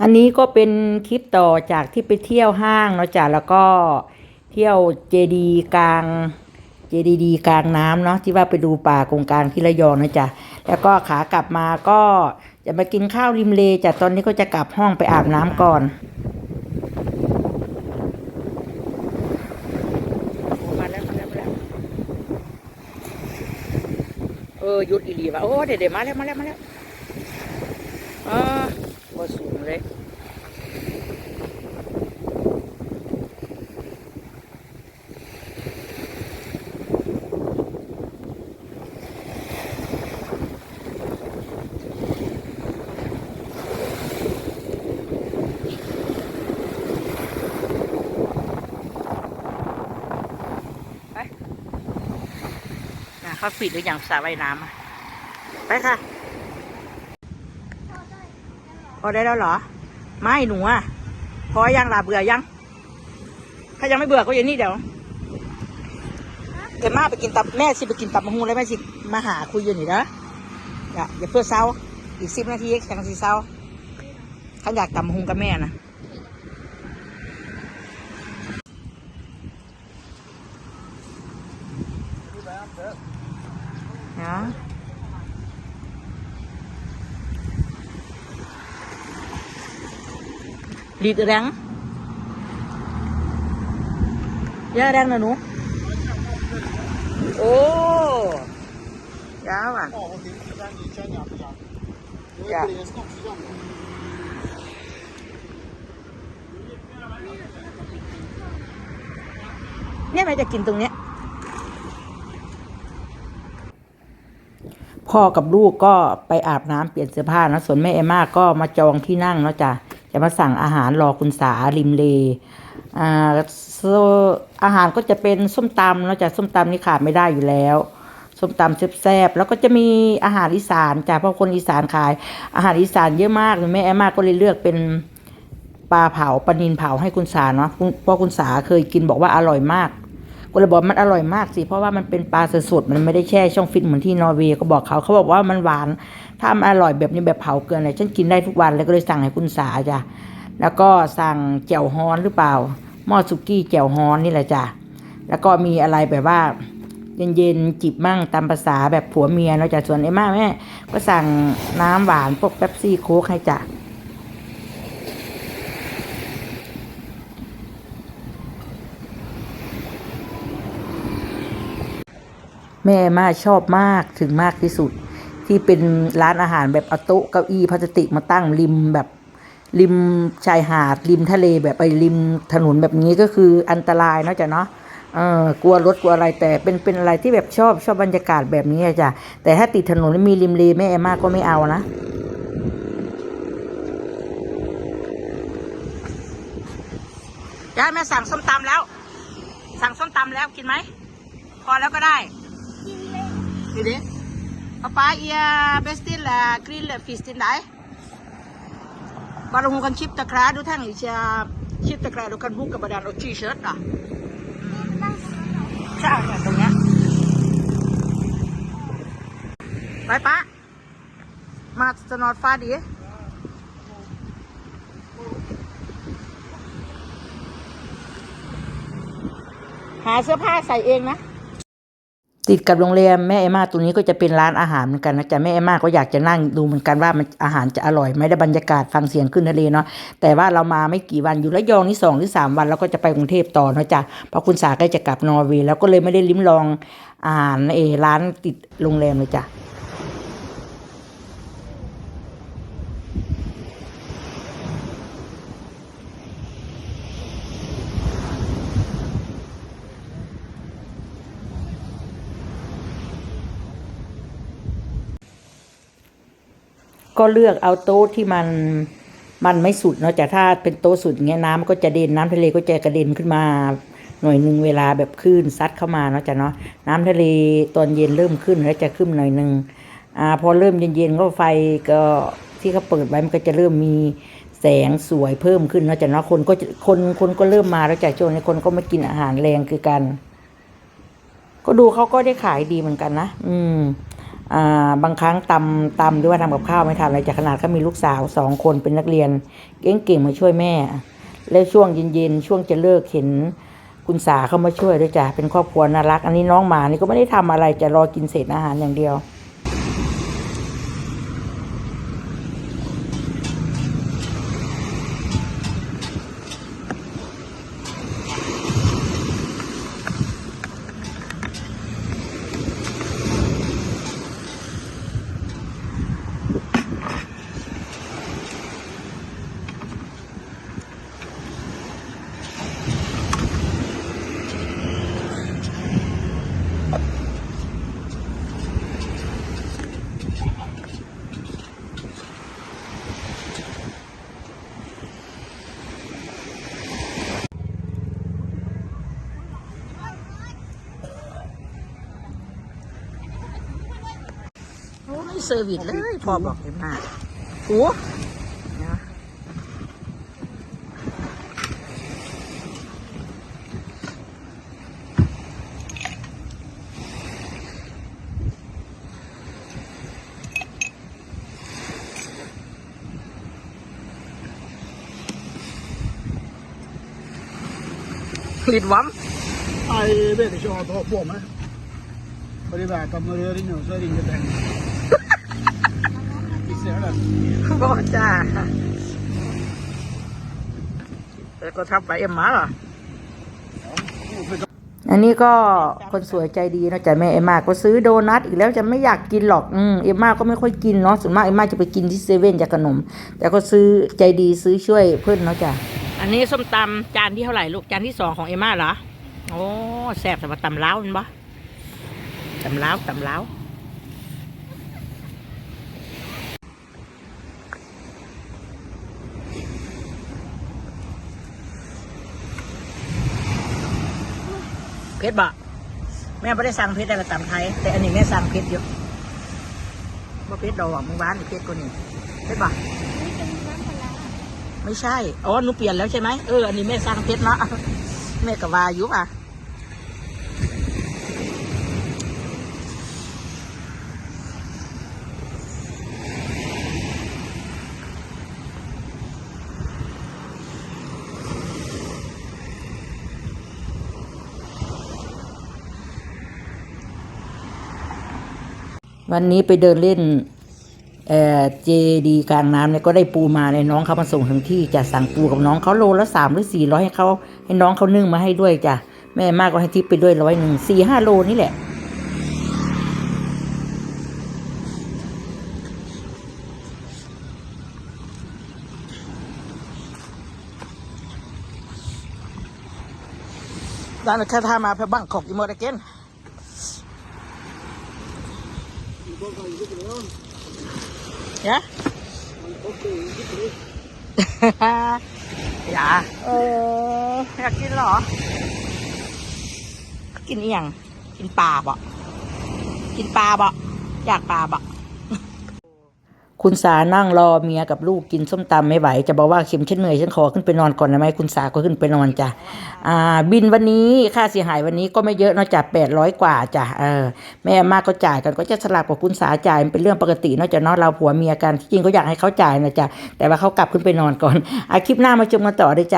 อันนี้ก็เป็นคลิปต่อจากที่ไปเที่ยวห้างเนาะจ้ะแล้วก็เที่ยวเจดีกลางเจดีดีกลางน้ำเนาะที่ว่าไปดูป่ากงกลางที่ระยองนะจ๊ะแล้วก็ขากลับมาก็จะมากินข้าวริมเลจ้ะตอนนี้ก็จะกลับห้องไปอาบน้ำก่อนมาแล้วมาแล้วมาแล้วเออหยุดอีหลีว่ะโอ้เดี๋ยวเดดมาแล้วมาแล้วมาแล้วเอ่าก็สูงเลย นะ เขาปิดหรืออยังสระว่ายน้ำไปค่ะพอได้แล้วเหรอ ไม่หนูอะพอยังลาเบื่อยัง ถ้ายังไม่เบื่อก็อย่างนี้เดี๋ยวเดี๋ยวมาไปกินตับแม่สิไปกินตับมะฮูแล้วแม่สิมาหาคุยอยู่นี่นะอย่าอย่าเพื่อเศร้าอีกสิบนาทีแข่งสิเศร้าขันอยากตับมะฮูกับแม่นะน đó. Lịt rắn giá rắn là nó ô giá mà dạ nếu mày จะกินตรงเนี้ย พ่อกับลูกก็ไปอาบน้ำเปลี่ยนเสื้อผ้านะส่วนแม่เอม่าก็มาจองที่นั่งเนาะจ้ะจะมาสั่งอาหารรอคุณสาริมเลอ่าอาหารก็จะเป็นส้มตำเนาะจ้ะส้มตำนี่ขาดไม่ได้อยู่แล้วส้มตำแซ่บๆแล้วก็จะมีอาหารอีสานจ้ะเพราะคนอีสานขาย อาหารอีสานเยอะมากแม่เอมาก็เลยเลือกเป็นปลาเผาปลานินเผาให้คุณสาเนาะเพราะคุณสาเคยกินบอกว่าอร่อยมาก ก็เลยบอกมันอร่อยมากสิเพราะว่ามันเป็นปลาสดๆมันไม่ได้แช่ช่องฟิตเหมือนที่นอร์เวย์ก็บอกเขาเขาบอกว่ามันหวาน ถ้ามันอร่อยแบบนี้แบบเผาเกินเลยฉันกินได้ทุกวันเลยก็เลยสั่งให้คุณสาจ้ะแล้วก็สั่งแจ่วฮอนหรือเปล่าหม้อสุกี้แจ่วฮอนนี่แหละจ้ะแล้วก็มีอะไรแบบว่าเย็นๆจิบมั่งตามภาษาแบบผัวเมียเนาะจ้ะส่วนไอ้ม่าแม่ก็สั่งน้ำหวานพวกเป๊ปซี่โค้กให้จ้ะ แม่มาชอบมากถึงมากที่สุด ที่เป็นร้านอาหารแบบเอาโต๊ะเก้าอี้พลาสติกมาตั้งริมแบบริมชายหาด ริมทะเลแบบไปริมถนนแบบนี้ก็คืออันตรายเนาะจ้ะเนาะเออกลัวรถกลัวอะไรแต่เป็นเป็นอะไรที่แบบชอบชอบบรรยากาศแบบนี้อะจ้ะแต่ถ้าติดถนนมีริมเลแม่เอมมาก็ไม่เอานะยายแม่สั่งส้มตำแล้ว สั่งส้มตำแล้วกินไหมพอแล้วก็ไดู้ดิป้าป้าเอียเบสตินละกรีนละฟิสตินได้บาลงกันชิปตะคราดูทั้งอีเชายชิปตะคราดูกันบุกกับบดานโอชีเชิร์ตอะใช่ตรงเนี้ยไปป้ามาจะนอนฟ้าดีหาเสื้อผ้าใส่เองนะ ติดกับโรงแรมแม่เอมาตรงนี้ก็จะเป็นร้านอาหารเหมือนกันนะจ๊ะแม่เอมาก็อยากจะนั่งดูเหมือนกันว่ามันอาหารจะอร่อยไหม่ได้บรรยากาศฟังเสียงขึ้นทะเลเนาะแต่ว่าเรามาไม่กี่วันอยู่ระยองนี่สองหรือสามวันเราก็จะไปกรุงเทพต่อเนาะจ๊ะเพราะคุณสาใกล้จะกลับนอร์เวย์แล้วก็เลยไม่ได้ลิ้มลองอาหารเออร้านติดโรงแรมเลยจ้ะ ก็เลือกเอาโต๊ะที่มันมันไม่สุดเนาะแต่ถ้าเป็นโต๊ะสุดอย่างเงี้ยน้ำก็จะเด่นน้ำทะเลก็จะกระเด็นขึ้นมาหน่อยหนึ่งเวลาแบบคลื่นซัดเข้ามาเนาะจ้ะเนาะน้ำทะเลตอนเย็นเริ่มขึ้นแล้วจะขึ้นหน่อยหนึ่งอ่าพอเริ่มเย็นๆก็ไฟก็ที่เขาเปิดไว้มันก็จะเริ่มมีแสงสวยเพิ่มขึ้นเนาะจ้ะเนาะคนก็คนคนก็เริ่มมาแล้วจ้ะช่วงนี้คนก็มากินอาหารแรงคือกัน ก็ดูเขาก็ได้ขายดีเหมือนกันนะอืม บางครั้งตำตำหรือว่าทำกับข้าวไม่ทำอะไรจากขนาดเขามีลูกสาวสองคนเป็นนักเรียน เก่งๆมาช่วยแม่ แล้วช่วงเย็นๆช่วงจะเลิกเห็นคุณสาเข้ามาช่วยด้วยจ้ะเป็นครอบครัวน่ารัก อันนี้น้องหมานี่ก็ไม่ได้ทำอะไรจะรอกินเศษอาหารอย่างเดียว เซอร์วิสเลยพอบอกเลยมากโอ้นะลิดวัม Ai vede c'ho troppo me. Arrivata a morire di non so di che tengo. Chi sei บอกจ้ บอจ่าแล้วก็ทับไปเอ็มมาเหรออันนี้ก็คนสวยใจดีเนะจากแม่เอ็มมาก็ซื้อโดนัทอีกแล้วจะไม่อยากกินหรอกอืมเอ็มมาก็ไม่ค่อยกินเนาะส่วนมากเอ็มมาจะไปกินที่เซเว่นจากขนม แต่ก็ซื้อใจดีซื้อช่วยเพื่อนเนาะจ้ะอันนี้ส้มตำจานที่เท่าไหร่ลูกจานที่สองของเอ็มมาเหรอโอ้แซ่บแต่ว่าตำล้าวมันปะตำล้าวตำล้า เพชรบะแม่ไม่ได้สั่งเพชรแต่ละตำไทย แต่อันนี้แม่สั่งเพชรเยอะว่าเพชรดอกมึงบ้านเพชรกูนี่เพชรบะไม่ใช่ อ๋อหนูเปลี่ยนแล้วใช่ไหมเออ อันนี้แม่สร้างเพชรเนาะแม่กับวายุอะ วันนี้ไปเดินเล่นเอ่อเจดีกลางน้ำเนี่ยก็ได้ปูมาในยน้องเขามาส่งถึงที่จะสั่งปูกับน้องเขาโลละสามหรือสี่ร้อยให้เขาให้น้องเขานึ่งมาให้ด้วยจ้ะแม่มากก็ให้ทิปไปด้วยร้อยหนึ่งสี่ห้าโลนี่แหละด้านค่ท่ามาเพื่อบังขอกอีโมดเกน Yeah? อย่าเอออยากกินเหรอ กินอีหยังกินปลาบ่กินปลาบ่อยากปลาบ่ คุณสานั่งรอเมียกับลูกกินส้มตำไม่ไหว จะบอกว่าเข็มฉันเหนื่อยฉันขอขึ้นไปนอนก่อนได้ไหมคุณสาก็ขึ้นไปนอนจ้ะอ่าบินวันนี้ค่าเสียหายวันนี้ก็ไม่เยอะนอกจากแปดร้อยกว่าจ้ะเออแม่มากก็จ่ายกันก็จะสลับกับคุณสาจ่ายมันเป็นเรื่องปกตินอกจากนอกเราผัวเมียกันที่จริงก็อยากให้เขาจ่ายนะจ้ะแต่ว่าเขากลับขึ้นไปนอนก่อนอาคลิปหน้ามาชมกันต่อเลยจ้ะ